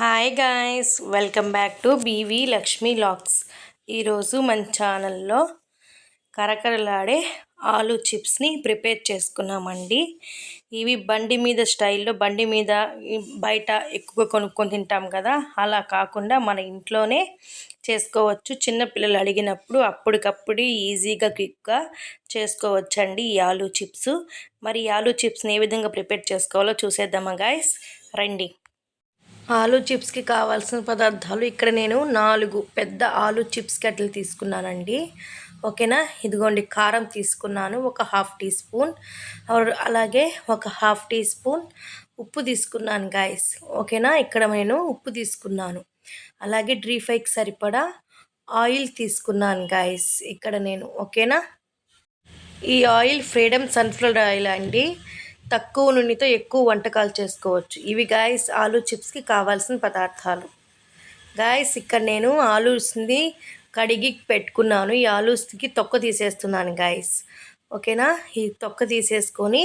Hi guys welcome back to B V Lakshmi vlogs ఈరోజు మన ఛానల్లో కరకరలాడే ఆలు చిప్స్ని ప్రిపేర్ చేసుకున్నామండి. ఇవి బండి మీద స్టైల్లో బండి మీద బయట ఎక్కువ కొనుక్కొని తింటాం కదా అలా కాకుండా మన ఇంట్లోనే చేసుకోవచ్చు. చిన్నపిల్లలు అడిగినప్పుడు అప్పటికప్పుడు ఈజీగా క్విక్గా చేసుకోవచ్చండి ఈ ఆలు చిప్స్ మరి ఈ ఆలు చిప్స్ని ఏ విధంగా ప్రిపేర్ చేసుకోవాలో చూసేద్దామా గాయస్ రండి. ఆలు చిప్స్కి కావాల్సిన పదార్థాలు ఇక్కడ నేను నాలుగు పెద్ద ఆలు చిప్స్ కట్టెలు తీసుకున్నానండి. ఓకేనా? ఇదిగోండి కారం తీసుకున్నాను ఒక హాఫ్ టీ స్పూన్. అలాగే ఒక హాఫ్ టీ స్పూన్ ఉప్పు తీసుకున్నాను గాయస్. ఓకేనా? ఇక్కడ నేను ఉప్పు తీసుకున్నాను. అలాగే డ్రీ ఫ్రైకి సరిపడా ఆయిల్ తీసుకున్నాను గాయస్. ఇక్కడ నేను ఓకేనా? ఈ ఆయిల్ ఫ్రీడమ్ సన్ఫ్లవర్ ఆయిల్ అండి. తక్కువ నూనెతో ఎక్కువ వంటకాలు చేసుకోవచ్చు. ఇవి గాయస్ ఆలూ చిప్స్కి కావాల్సిన పదార్థాలు. గాయస్ ఇక్కడ నేను ఆలూస్ని కడిగి పెట్టుకున్నాను. ఈ ఆలూస్కి తొక్క తీసేస్తున్నాను గాయస్ ఓకేనా? ఈ తొక్క తీసేసుకొని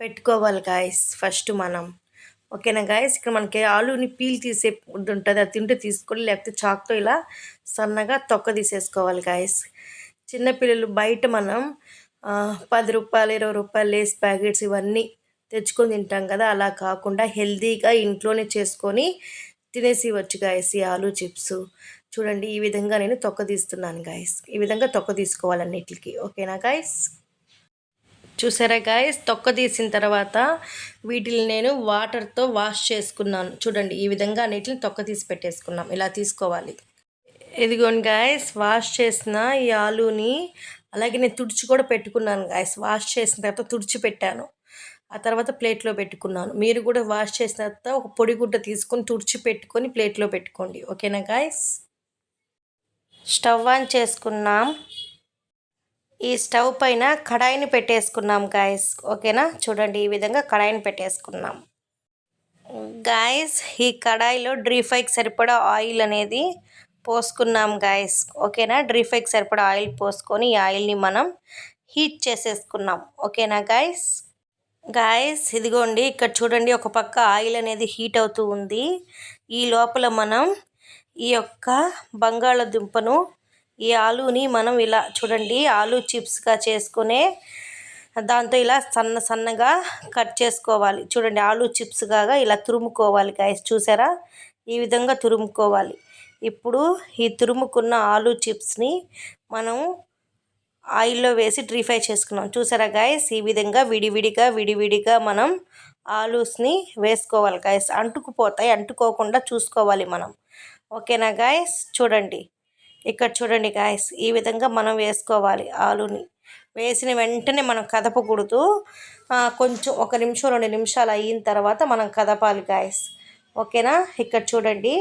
పెట్టుకోవాలి గాయస్ ఫస్ట్ మనం. ఓకేనా గాయస్ ఇక్కడ మనకి ఆలూని పీల్ తీసే ఉంటుంది అది తింటే తీసుకొని లేకపోతే చాక్తో ఇలా సన్నగా తొక్క తీసేసుకోవాలి గాయస్ చిన్నపిల్లలు బయట మనం పది రూపాయలు ఇరవై రూపాయలు లేస్ ప్యాకెట్స్ ఇవన్నీ తెచ్చుకొని తింటాం కదా అలా కాకుండా హెల్తీగా ఇంట్లోనే చేసుకొని తినేసి వచ్చు గాయస్ ఈ ఆలూ చిప్స్. చూడండి ఈ విధంగా నేను తొక్క తీస్తున్నాను గాయస్. ఈ విధంగా తొక్క తీసుకోవాలన్నిటికి ఓకేనా గాయస్? చూసారా గాయస్? తొక్క తీసిన తర్వాత వీటిని నేను వాటర్తో వాష్ చేసుకున్నాను. చూడండి ఈ విధంగా అన్నిటిని తొక్క తీసి పెట్టేసుకున్నాం. ఇలా తీసుకోవాలి. ఇదిగోండి గాయస్ వాష్ చేసిన ఈ ఆలూని అలాగే నేను తుడిచి కూడా పెట్టుకున్నాను గాయస్. వాష్ చేసిన తర్వాత తుడిచి పెట్టాను. ఆ తర్వాత ప్లేట్లో పెట్టుకున్నాను. మీరు కూడా వాష్ చేసిన తర్వాత ఒక పొడి గుడ్డ తీసుకొని తుడిచి పెట్టుకొని ప్లేట్లో పెట్టుకోండి. ఓకేనా గాయస్? స్టవ్ ఆన్ చేసుకున్నాం. ఈ స్టవ్ పైన కడాయిని పెట్టేసుకున్నాం గాయస్. ఓకేనా? చూడండి ఈ విధంగా కడాయిని పెట్టేసుకున్నాం. గాయస్ ఈ కడాయిలో డ్రీ ఫ్రైకి సరిపడా ఆయిల్ అనేది పోసుకున్నాం గాయస్. ఓకేనా? డ్రీ ఫ్రైకి సరిపడా ఆయిల్ పోసుకొని ఈ ఆయిల్ని మనం హీట్ చేసేసుకున్నాం. ఓకేనా గాయస్? గాయస్ ఇదిగోండి ఇక్కడ చూడండి ఒక పక్క ఆయిల్ అనేది హీట్ అవుతూ ఉంది. ఈ లోపల మనం ఈ యొక్క బంగాళదుంపను ఈ ఆలూని మనం ఇలా చూడండి ఆలూ చిప్స్గా చేసుకునే దాంతో ఇలా సన్న సన్నగా కట్ చేసుకోవాలి. చూడండి ఆలూ చిప్స్ కాగా ఇలా తురుముకోవాలి గాయస్ చూసారా? ఈ విధంగా తురుముకోవాలి. ఇప్పుడు ఈ తురుముకున్న ఆలూ చిప్స్ని మనం ఆయిల్లో వేసి డ్రీ ఫ్రై చేసుకున్నాం. చూసారా గాయస్ ఈ విధంగా విడివిడిగా విడివిడిగా మనం ఆలూస్ని వేసుకోవాలి గాయస్ అంటుకుపోతాయి అంటుకోకుండా చూసుకోవాలి మనం. ఓకేనా గాయస్ చూడండి. ఇక్కడ చూడండి గాయస్ ఈ విధంగా మనం వేసుకోవాలి ఆలుని. వేసిన వెంటనే మనం కదపకూడదు. కొంచెం ఒక నిమిషం రెండు నిమిషాలు అయిన తర్వాత మనం కదపాలి గాయస్ ఓకేనా? ఇక్కడ చూడండి.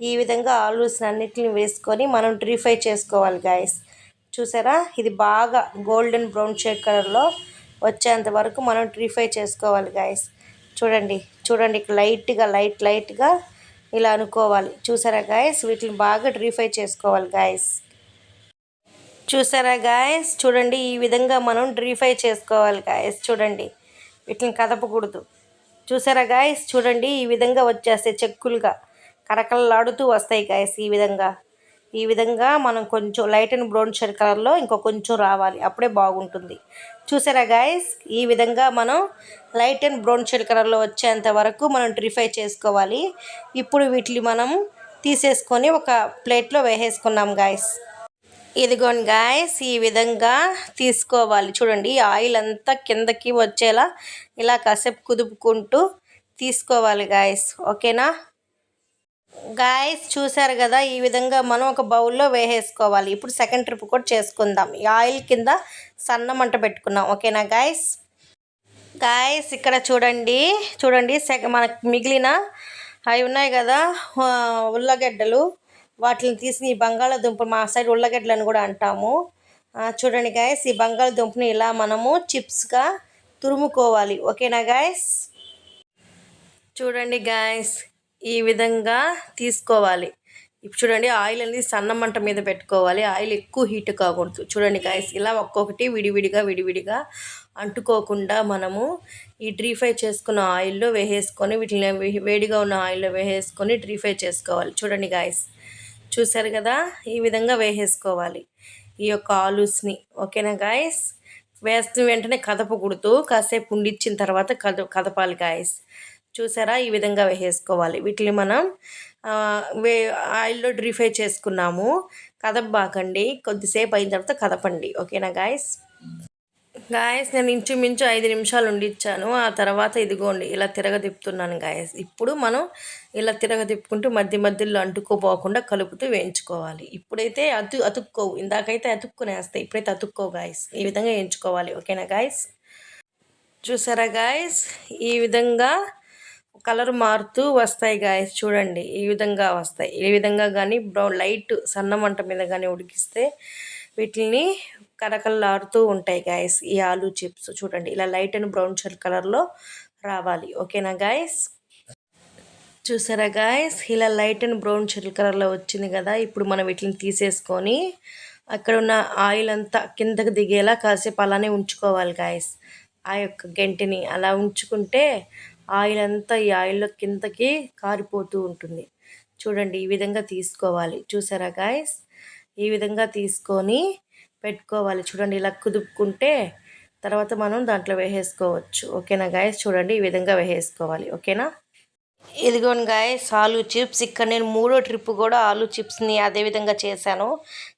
ఈ విధంగా ఆలూస్ని అన్నిటిని వేసుకొని మనం డ్రీ ఫ్రై చేసుకోవాలి గాయస్ చూసారా? ఇది బాగా గోల్డెన్ బ్రౌన్ షేడ్ కలర్లో వచ్చేంత వరకు మనం డ్రీ చేసుకోవాలి గాయస్ చూడండి చూడండి లైట్గా లైట్ లైట్గా ఇలా అనుకోవాలి. చూసారా గాయస్ వీటిని బాగా డ్రీ చేసుకోవాలి గాయస్ చూసారా గాయస్ చూడండి ఈ విధంగా మనం డ్రీ చేసుకోవాలి గాయస్ చూడండి వీటిని కదపకూడదు. చూసారా గాయస్ చూడండి ఈ విధంగా వచ్చేస్తాయి చెక్కులుగా. కరకలలాడుతూ వస్తాయి గాయస్ ఈ విధంగా. ఈ విధంగా మనం కొంచెం లైట్ అండ్ బ్రౌన్ షేడ్ కలర్లో ఇంకో కొంచెం రావాలి. అప్పుడే బాగుంటుంది. చూసారా గాయస్ ఈ విధంగా మనం లైట్ అండ్ బ్రౌన్ షేడ్ కలర్లో వచ్చేంత వరకు మనం డ్రిఫై చేసుకోవాలి. ఇప్పుడు వీటిని మనం తీసేసుకొని ఒక ప్లేట్లో వేసేసుకున్నాం గాయస్ ఇదిగోండి గాయస్ ఈ విధంగా తీసుకోవాలి. చూడండి ఆయిల్ అంతా కిందకి వచ్చేలా ఇలా కాసేపు కుదుపుకుంటూ తీసుకోవాలి గాయస్ ఓకేనా గాయస్ చూసారు కదా ఈ విధంగా మనం ఒక బౌల్లో వేసేసుకోవాలి. ఇప్పుడు సెకండ్ ట్రిప్ కూడా చేసుకుందాం. ఈ ఆయిల్ కింద సన్న మంట పెట్టుకున్నాం. ఓకేనా గాయస్ గాయస్ ఇక్కడ చూడండి చూడండి సెక మనకు మిగిలిన అవి ఉన్నాయి కదా ఉల్లగడ్డలు. వాటిని తీసి ఈ బంగాళాదుంపలు మా సైడ్ ఉల్లగడ్డలను కూడా అంటాము. చూడండి గాయస్ ఈ బంగాళదుంపని ఇలా మనము చిప్స్గా తురుముకోవాలి. ఓకేనా గాయస్ చూడండి గాయస్ ఈ విధంగా తీసుకోవాలి. ఇప్పుడు చూడండి ఆయిల్ అనేది సన్న మంట మీద పెట్టుకోవాలి. ఆయిల్ ఎక్కువ హీట్ కాకూడదు. చూడండి గాయస్ ఇలా ఒక్కొక్కటి విడివిడిగా విడివిడిగా అంటుకోకుండా మనము ఈ డ్రీ ఫ్రై చేసుకున్న ఆయిల్లో వేసేసుకొని వీటిని వేడిగా ఉన్న ఆయిల్లో వేసేసుకొని డ్రీ ఫ్రై చేసుకోవాలి. చూడండి గాయస్ చూసారు కదా? ఈ విధంగా వేసేసుకోవాలి. ఈ యొక్క ఆలూస్ని. ఓకేనా గాయస్ వేస్తున్న వెంటనే కదపకూడదు. కాసేపు ఉండిచ్చిన తర్వాత కద కదపాలి గాయస్ చూసారా? ఈ విధంగా వేసేసుకోవాలి వీటిని మనం వే ఆయిల్లో డ్రిఫై చేసుకున్నాము. కదపబాకండి. కొద్దిసేపు అయిన తర్వాత కదపండి. ఓకేనా గాయస్? గాయస్ నేను ఇంచుమించు ఐదు నిమిషాలు ఉండిచ్చాను. ఆ తర్వాత ఇదిగోండి ఇలా తిరగదిప్పుతున్నాను గాయస్. ఇప్పుడు మనం ఇలా తిరగదిప్పుకుంటూ మధ్య మధ్యలో అంటుకోపోకుండా కలుపుతూ వేయించుకోవాలి. ఇప్పుడైతే అతు అతుక్కోవు. ఇందాకైతే అతుక్కునేస్తాయి. ఇప్పుడైతే అతుక్కో గాయస్. ఈ విధంగా వేయించుకోవాలి. ఓకేనా గాయస్? చూసారా గాయస్? ఈ విధంగా కలర్ మారుతూ వస్తాయి గాయస్ చూడండి ఈ విధంగా వస్తాయి. ఈ విధంగా కానీ బ్రౌన్ లైట్ సన్న మంట మీద కానీ ఉడికిస్తే వీటిని కరకల్లాడుతూ ఉంటాయి గాయస్ ఈ ఆలూ చిప్స్ చూడండి ఇలా లైట్ అండ్ బ్రౌన్ షెల్ కలర్లో రావాలి. ఓకేనా గాయస్ చూసారా గాయస్ ఇలా లైట్ అండ్ బ్రౌన్ షర్ కలర్లో వచ్చింది కదా ఇప్పుడు మనం వీటిని తీసేసుకొని అక్కడ ఉన్న ఆయిల్ అంతా కిందకి దిగేలా కాసేపు అలానే ఉంచుకోవాలి గాయస్ ఆ యొక్క గెంటిని అలా ఉంచుకుంటే ఆయిల్ అంతా ఈ ఆయిల్లో కిందకి కారిపోతూ ఉంటుంది. చూడండి ఈ విధంగా తీసుకోవాలి. చూసారా గాయస్ ఈ విధంగా తీసుకొని పెట్టుకోవాలి. చూడండి ఇలా కుదుపుకుంటే తర్వాత మనం దాంట్లో వేసేసుకోవచ్చు. ఓకేనా గాయస్ చూడండి ఈ విధంగా వేసేసుకోవాలి. ఓకేనా? ఇదిగోండి గాయస్ ఆలూ చిప్స్. ఇక్కడ నేను మూడో ట్రిప్ కూడా ఆలూ చిప్స్ని అదే విధంగా చేశాను.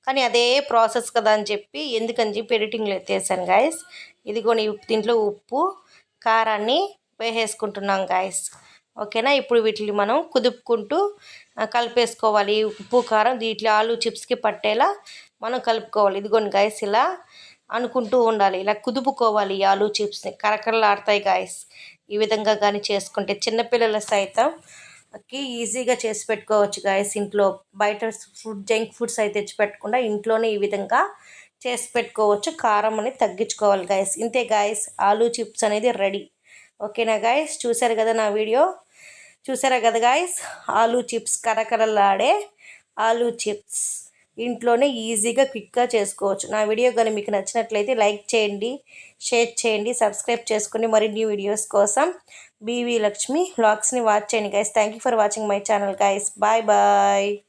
కానీ అదే ప్రాసెస్ కదా అని చెప్పి ఎందుకని చెప్పి ఎడిటింగ్లో ఎత్తేసాను గాయస్ ఇదిగోని దీంట్లో ఉప్పు కారాన్ని వేసేసుకుంటున్నాం గాయస్ ఓకేనా? ఇప్పుడు వీటిని మనం కుదుపుకుంటూ కలిపేసుకోవాలి. ఉప్పు కారం దీంట్లో ఆలు చిప్స్కి పట్టేలా మనం కలుపుకోవాలి. ఇదిగోండి గాయస్ ఇలా అనుకుంటూ ఉండాలి. ఇలా కుదుపుకోవాలి ఈ చిప్స్ని. కరకరలాడతాయి గాయస్ ఈ విధంగా కానీ చేసుకుంటే చిన్నపిల్లల సైతం కి ఈజీగా చేసి పెట్టుకోవచ్చు గాయస్ ఇంట్లో బయట ఫుడ్ జంక్ ఫుడ్స్ అయితే తెచ్చి పెట్టకుండా ఇంట్లోనే ఈ విధంగా చేసి పెట్టుకోవచ్చు. కారం అనేది తగ్గించుకోవాలి గాయస్ ఇంతే గాయస్ ఆలూ చిప్స్ అనేది రెడీ. ఓకేనా గాయస్ చూసారు కదా నా వీడియో? చూసారా కదా గాయస్ ఆలూ చిప్స్ కరకరలాడే ఆలూ చిప్స్ ఇంట్లోనే ఈజీగా క్విక్గా చేసుకోవచ్చు. నా వీడియో కానీ మీకు నచ్చినట్లయితే లైక్ చేయండి షేర్ చేయండి సబ్స్క్రైబ్ చేసుకుని మరిన్ని వీడియోస్ కోసం బీవీ లక్ష్మి వ్లాగ్స్ని వాచ్ చేయండి guys thank you for watching my channel guys bye bye